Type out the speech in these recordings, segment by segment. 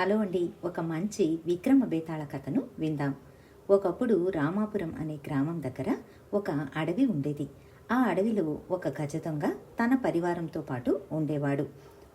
Hello అండి. ఒక మంచి విక్రమ బేతాళ కథను విందాం. ఒకప్పుడు రామాపురం అనే గ్రామం దగ్గర ఒక అడవి ఉండేది. ఆ అడవిలో ఒక గజ దొంగ తన పరివారంతో పాటు ఉండేవాడు.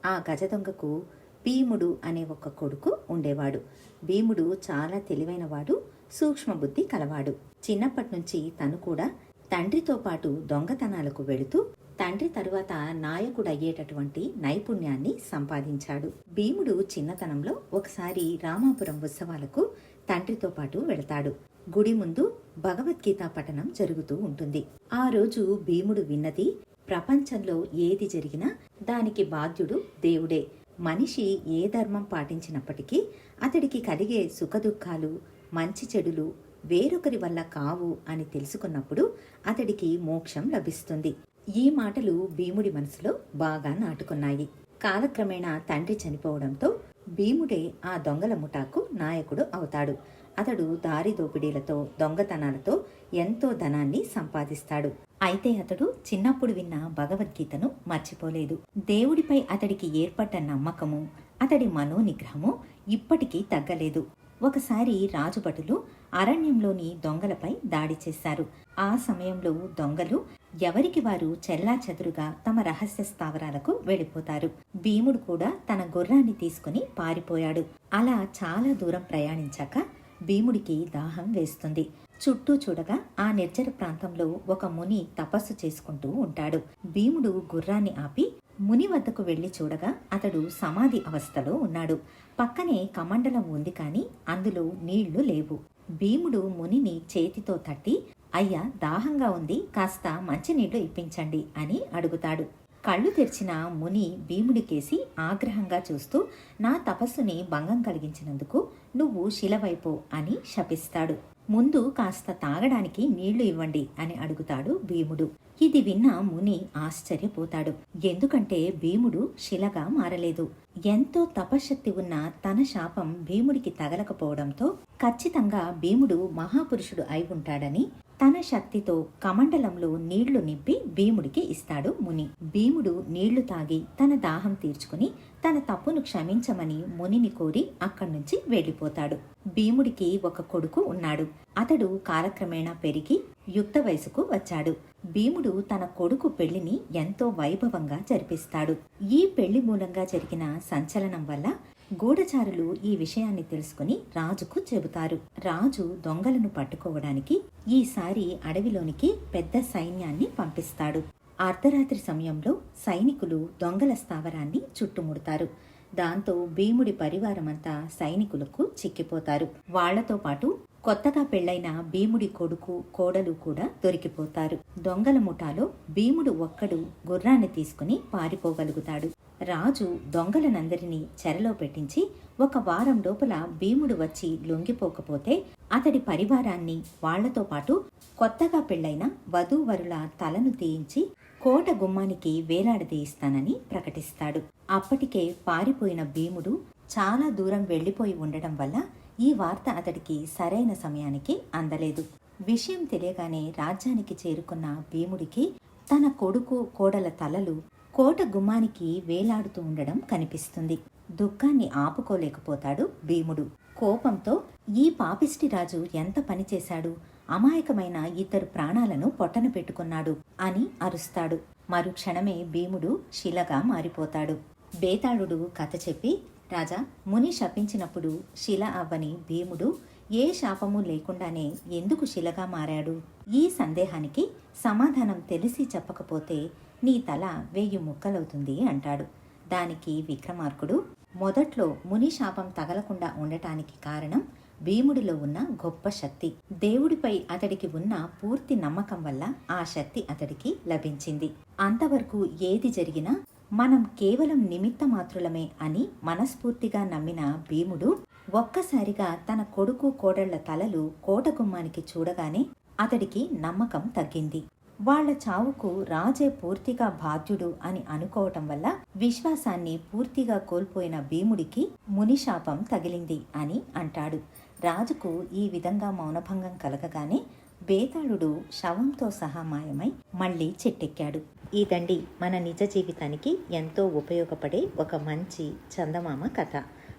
ఆ గజ దొంగకు భీముడు అనే ఒక కొడుకు ఉండేవాడు. భీముడు చాలా తెలివైనవాడు సూక్ష్మబుద్ధి కలవాడు. చిన్నప్పటి నుంచి తను కూడా తండ్రితో పాటు దొంగతనాలకు వెళుతూ తండ్రి తరువాత నాయకుడయ్యేటటువంటి నైపుణ్యాన్ని సంపాదించాడు. భీముడు చిన్నతనంలో ఒకసారి రామాపురం ఉత్సవాలకు తండ్రితో పాటు వెళతాడు. గుడి ముందు భగవద్గీత పఠనం జరుగుతూ ఉంటుంది. ఆ రోజు భీముడు విన్నది ప్రపంచంలో ఏది జరిగినా దానికి బాధ్యుడు దేవుడే. మనిషి ఏ ధర్మం పాటించినప్పటికీ అతడికి కలిగే సుఖదుఖాలు మంచి చెడులు వేరొకరి వల్ల కావు అని తెలుసుకున్నప్పుడు అతడికి మోక్షం లభిస్తుంది. ఈ మాటలు భీముడి మనసులో బాగా నాటుకున్నాయి. కాలక్రమేణా తండ్రి చనిపోవడంతో భీముడే ఆ దొంగల ముఠాకు నాయకుడు అవుతాడు. అతడు దారి దోపిడీలతో దొంగతనాలతో ఎంతో ధనాన్ని సంపాదిస్తాడు. అయితే అతడు చిన్నప్పుడు విన్న భగవద్గీతను మర్చిపోలేదు. దేవుడిపై అతడికి ఏర్పడ్డ నమ్మకము అతడి మనోనిగ్రహము ఇప్పటికీ తగ్గలేదు. ఒకసారి రాజుభటులు అరణ్యంలోని దొంగలపై దాడి చేశారు. ఆ సమయంలో దొంగలు ఎవరికి వారు చెల్లా చెదురుగా తమ రహస్య స్థావరాలకు వెళ్ళిపోతారు. భీముడు కూడా తన గుర్రాన్ని తీసుకుని పారిపోయాడు. అలా చాలా దూరం ప్రయాణించాక భీముడికి దాహం వేస్తుంది. చుట్టూ చూడగా ఆ నిర్జర ప్రాంతంలో ఒక ముని తపస్సు చేసుకుంటూ ఉంటాడు. భీముడు గుర్రాన్ని ఆపి ముని వద్దకు వెళ్ళి చూడగా అతడు సమాధి అవస్థలో ఉన్నాడు. పక్కనే కమండలం ఉంది కాని అందులో నీళ్ళు లేవు. భీముడు మునిని చేతితో తట్టి అయ్యా దాహంగా ఉంది. కాస్త మంచినీళ్ళు ఇప్పించండి అని అడుగుతాడు. కళ్ళు తెరిచిన ముని భీముడికేసి ఆగ్రహంగా చూస్తూ నా తపస్సుని భంగం కలిగించినందుకు నువ్వు శిలవైపో అని శపిస్తాడు. ముందు కాస్త తాగడానికి నీళ్ళు ఇవ్వండి అని అడుగుతాడు భీముడు. ఇది విన్న ముని ఆశ్చర్యపోతాడు. ఎందుకంటే భీముడు శిలగా మారలేదు. ఎంతో తపశక్తి ఉన్న తన శాపం భీముడికి తగలకపోవడంతో ఖచ్చితంగా భీముడు మహాపురుషుడు అయి ఉంటాడని తన శక్తితో కమండలంలో నీళ్ళు నింపి భీముడికి ఇస్తాడు ముని. భీముడు నీళ్ళు తాగి తన దాహం తీర్చుకుని తన తప్పును క్షమించమని మునిని కోరి అక్కడి నుంచి వెళ్ళిపోతాడు. భీముడికి ఒక కొడుకు ఉన్నాడు. అతడు కాలక్రమేణా పెరిగి యుక్త వయసుకు వచ్చాడు. భీముడు తన కొడుకు పెళ్ళిని ఎంతో వైభవంగా జరిపిస్తాడు. ఈ పెళ్ళి మూలంగా జరిగిన సంచలనం వల్ల గూఢచారులు ఈ విషయాన్ని తెలుసుకుని రాజుకు చెబుతారు. రాజు దొంగలను పట్టుకోవడానికి ఈసారి అడవిలోనికి పెద్ద సైన్యాన్ని పంపిస్తాడు. అర్ధరాత్రి సమయంలో సైనికులు దొంగల స్థావరాన్ని చుట్టుముడతారు. దాంతో భీముడి పరివారమంతా సైనికులకు చిక్కిపోతారు. వాళ్ళతో పాటు కొత్తగా పెళ్ళైన భీముడి కొడుకు కోడలు కూడా దొరికిపోతారు. దొంగల ముఠాలో భీముడు ఒక్కడు గుర్రాన్ని తీసుకుని పారిపోగలుగుతాడు. రాజు దొంగలనందరినీ చెరలో పెట్టించి ఒక వారం లోపల భీముడు వచ్చి లొంగిపోకపోతే అతడి పరివారాన్ని వాళ్ళతో పాటు కొత్తగా పెళ్ళైన వధూవరుల తలను తీయించి కోట గుమ్మానికి వేలాడదీయిస్తానని ప్రకటిస్తాడు. అప్పటికే పారిపోయిన భీముడు చాలా దూరం వెళ్ళిపోయి ఉండడం వల్ల ఈ వార్త అతడికి సరైన సమయానికి అందలేదు. విషయం తెలియగానే రాజ్యానికి చేరుకున్న భీముడికి తన కొడుకు కోడల తలలు కోట గుమ్మానికి వేలాడుతూ ఉండడం కనిపిస్తుంది. దుఃఖాన్ని ఆపుకోలేకపోతాడు భీముడు. కోపంతో ఈ పాపిష్టి రాజు ఎంత పనిచేశాడు అమాయకమైన ఇద్దరు ప్రాణాలను పొట్టన పెట్టుకున్నాడు అని అరుస్తాడు. మరుక్షణమే భీముడు శిలగా మారిపోతాడు. బేతాళుడు కథ చెప్పి రాజా ముని శపించినప్పుడు శిల అవ్వని భీముడు ఏ శాపము లేకుండానే ఎందుకు శిలగా మారాడు? ఈ సందేహానికి సమాధానం తెలిసి చెప్పకపోతే నీ తల వేయి ముక్కలవుతుంది అంటాడు. దానికి విక్రమార్కుడు మొదట్లో ముని శాపం తగలకుండా ఉండటానికి కారణం భీముడిలో ఉన్న గొప్ప శక్తి. దేవుడిపై అతడికి ఉన్న పూర్తి నమ్మకం వల్ల ఆ శక్తి అతడికి లభించింది. అంతవరకు ఏది జరిగినా మనం కేవలం నిమిత్త మాత్రులమే అని మనస్ఫూర్తిగా నమ్మిన భీముడు ఒక్కసారిగా తన కొడుకు కోడళ్ళ తలలు కోటగుమ్మానికి చూడగానే అతడికి నమ్మకం తగ్గింది. వాళ్ళ చావుకు రాజే పూర్తిగా బాధ్యుడు అని అనుకోవటం వల్ల విశ్వాసాన్ని పూర్తిగా కోల్పోయిన భీముడికి మునిశాపం తగిలింది అని అంటాడు. రాజుకు ఈ విధంగా మౌనభంగం కలగగానే బేతాళుడు శవంతో సహా మాయమై మళ్ళీ చెట్టెక్కాడు. ఇదండి మన నిజ జీవితానికి ఎంతో ఉపయోగపడే ఒక మంచి చందమామ కథ.